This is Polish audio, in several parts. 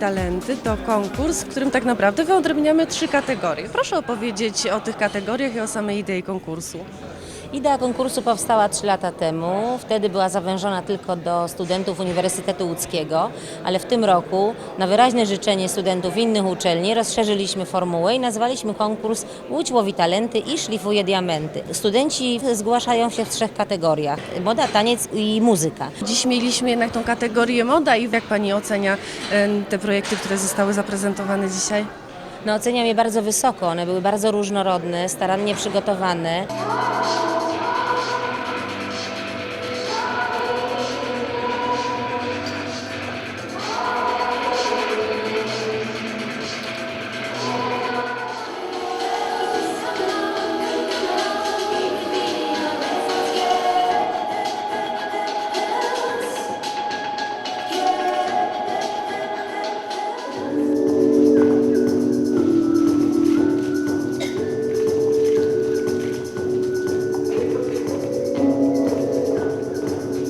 Talenty to konkurs, w którym tak naprawdę wyodrębniamy trzy kategorie. Proszę opowiedzieć o tych kategoriach i o samej idei konkursu. Idea konkursu powstała 3 lata temu. Wtedy była zawężona tylko do studentów Uniwersytetu Łódzkiego, ale w tym roku na wyraźne życzenie studentów innych uczelni rozszerzyliśmy formułę i nazwaliśmy konkurs Łódź łowi talenty i szlifuje diamenty. Studenci zgłaszają się w trzech kategoriach: moda, taniec i muzyka. Dziś mieliśmy jednak tą kategorię moda i jak Pani ocenia te projekty, które zostały zaprezentowane dzisiaj? No, oceniam je bardzo wysoko. One były bardzo różnorodne, starannie przygotowane.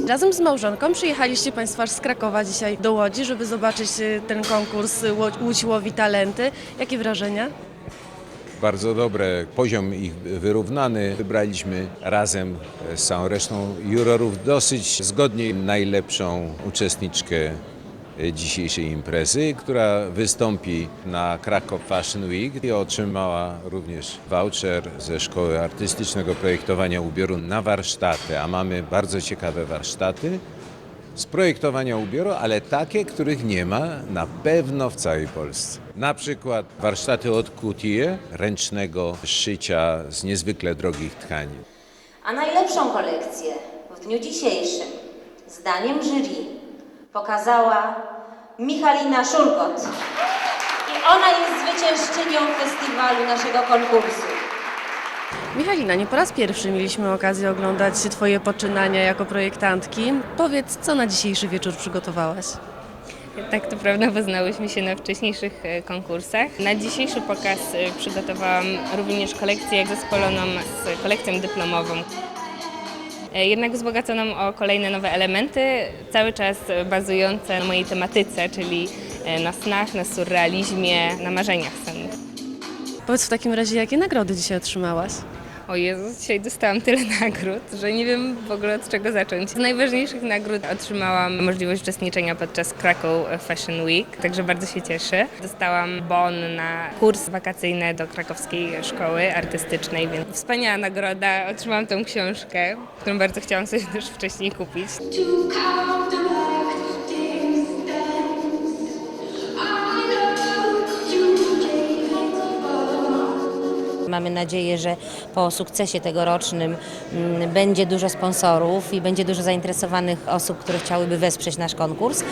Razem z małżonką przyjechaliście Państwo z Krakowa dzisiaj do Łodzi, żeby zobaczyć e, ten konkurs Łodź- Łódź łowi talenty. Jakie wrażenia? Bardzo dobre, poziom ich wyrównany. Wybraliśmy razem z całą resztą jurorów dosyć zgodnie najlepszą uczestniczkę dzisiejszej imprezy, która wystąpi na Krakow Fashion Week i otrzymała również voucher ze Szkoły Artystycznego Projektowania Ubioru na warsztaty, a mamy bardzo ciekawe warsztaty z projektowania ubioru, ale takie, których nie ma na pewno w całej Polsce. Na przykład warsztaty od couture, ręcznego szycia z niezwykle drogich tkanin. A najlepszą kolekcję w dniu dzisiejszym, zdaniem jury, pokazała Michalina Szurgot. I ona jest zwyciężczynią festiwalu naszego konkursu. Michalina, nie po raz pierwszy mieliśmy okazję oglądać Twoje poczynania jako projektantki. Powiedz, co na dzisiejszy wieczór przygotowałaś? Tak to prawda, poznałyśmy się na wcześniejszych e, konkursach. Na dzisiejszy pokaz e, przygotowałam również kolekcję jak zespoloną z kolekcją dyplomową. E, Jednak wzbogaconą o kolejne nowe elementy, cały czas bazujące na mojej tematyce, czyli e, na snach, na surrealizmie, na marzeniach sennych. Powiedz w takim razie, jakie nagrody dzisiaj otrzymałaś? O Jezus, dzisiaj dostałam tyle nagród, że nie wiem w ogóle od czego zacząć. Z najważniejszych nagród otrzymałam możliwość uczestniczenia podczas Krakow Fashion Week, także bardzo się cieszę. Dostałam bon na kurs wakacyjny do krakowskiej szkoły artystycznej, więc wspaniała nagroda. Otrzymałam tą książkę, którą bardzo chciałam sobie też wcześniej kupić. Mamy nadzieję, że po sukcesie tegorocznym mm, będzie dużo sponsorów i będzie dużo zainteresowanych osób, które chciałyby wesprzeć nasz konkurs.